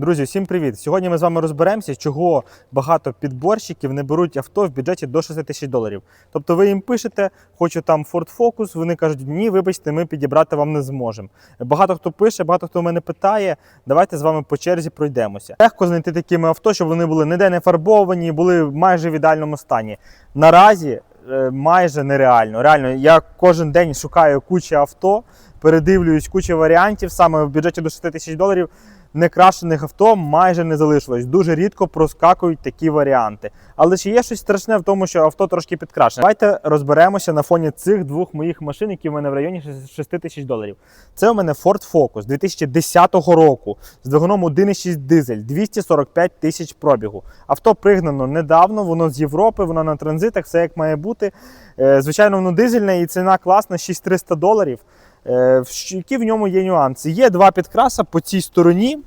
Друзі, всім привіт! Сьогодні ми з вами розберемося, чого багато підборщиків не беруть авто в бюджеті до 6 тисяч доларів. Тобто ви їм пишете, хочу там Ford Focus, вони кажуть, ні, вибачте, ми підібрати вам не зможемо. Багато хто пише, багато хто мене питає. Давайте з вами по черзі пройдемося. Легко знайти такими авто, щоб вони були ніде не фарбовані, були майже в ідеальному стані. Наразі е, майже нереально. Реально, я кожен день шукаю кучу авто, передивлююсь кучу варіантів саме в бюджеті до 6 тисяч доларів некрашених авто майже не залишилось. Дуже рідко проскакують такі варіанти. Але чи є щось страшне в тому, що авто трошки підкрашене? Давайте розберемося на фоні цих двох моїх машин, які в мене в районі 6 тисяч доларів. Це у мене Ford Focus 2010 року з двигуном 1,6 дизель, 245 тисяч пробігу. Авто пригнано недавно, воно з Європи, воно на транзитах, все як має бути. Е, Звичайно, воно дизельне і ціна класна 6300 доларів. Е, Які в ньому є нюанси? Є два підкраса по цій стороні.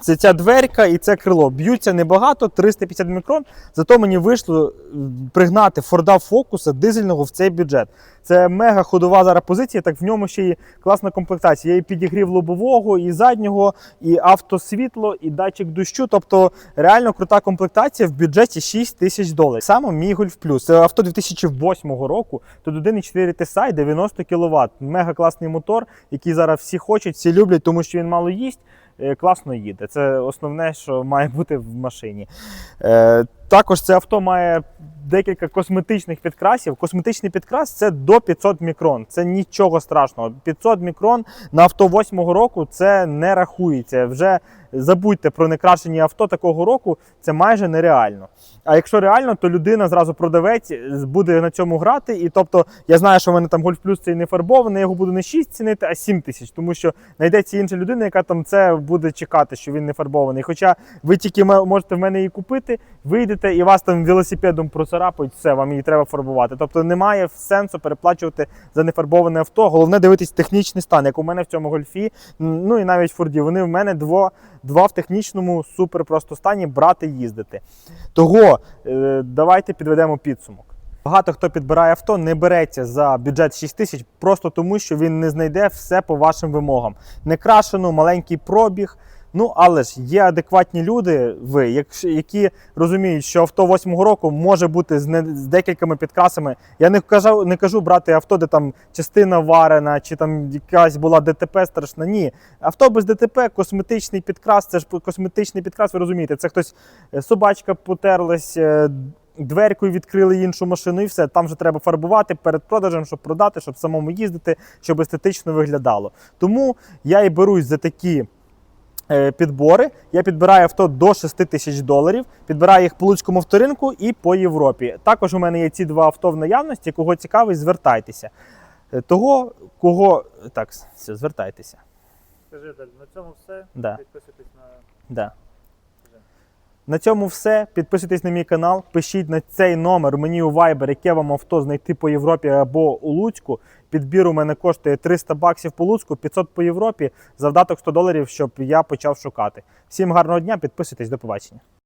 Це ця дверка і це крило. Б'ються небагато, 350 мікрон. Зато мені вийшло пригнати Форда Фокуса дизельного в цей бюджет. Це мега ходова зараз позиція, так в ньому ще є класна комплектація. Є і підігрів лобового, і заднього, і автосвітло, і датчик дощу. Тобто реально крута комплектація в бюджеті 6 тисяч доларів. Саме мій Golf Plus. Це авто 2008 року. Тут 1,4 TSI, 90 кВт. Мега класний мотор, який зараз всі хочуть, всі люблять, тому що він мало їсть. Е, Класно їде. Це основне, що має бути в машині. Також це авто має декілька косметичних підкрасів. Косметичний підкрас це до 500 мікрон. Це нічого страшного. 500 мікрон на авто 8-го року це не рахується. Вже забудьте про некрашені авто такого року, це майже нереально. А якщо реально, то людина зразу продавець буде на цьому грати. І тобто я знаю, що в мене там Golf Plus цей не фарбований, я його буду не 6 цінити, а 7 тисяч, тому що знайдеться інша людина, яка там це буде чекати, що він не фарбований. Хоча ви тільки можете в мене її купити, вийдете і вас там велосипедом процарапають, все, вам її треба фарбувати. Тобто немає сенсу переплачувати за нефарбоване авто. Головне дивитись технічний стан, як у мене в цьому гольфі, ну і навіть Форді. Вони в мене дво, два в технічному супер просто стані брати їздити. Того е, давайте підведемо підсумок. Багато хто підбирає авто, не береться за бюджет 6 тисяч просто тому, що він не знайде все по вашим вимогам. Не крашено, маленький пробіг. Ну, але ж є адекватні люди, ви, які розуміють, що авто 8 року може бути з, не, з декількома підкрасами. Я не кажу, не кажу брати авто, де там частина варена, чи там якась була ДТП страшна. Ні. Авто без ДТП, косметичний підкрас, це ж косметичний підкрас, ви розумієте, це хтось е, собачка потерлась. е, Дверкою відкрили іншу машину і все. Там вже треба фарбувати перед продажем, щоб продати, щоб самому їздити, щоб естетично виглядало. Тому я і берусь за такі підбори. Я підбираю авто до 6 тисяч доларів, підбираю їх по Луцькому авторинку і по Європі. Також у мене є ці два авто в наявності. Кого цікавить, звертайтеся. Е, Того, кого так, все, звертайтеся. Скажи, Даль, на цьому все. Да. Підписуйтесь на Да. На цьому все. Підписуйтесь на мій канал, пишіть на цей номер мені у Viber, яке вам авто знайти по Європі або у Луцьку. Підбір у мене коштує 300 баксів по Луцьку, 500 по Європі. Завдаток 100 доларів, щоб я почав шукати. Всім гарного дня, підписуйтесь, до побачення.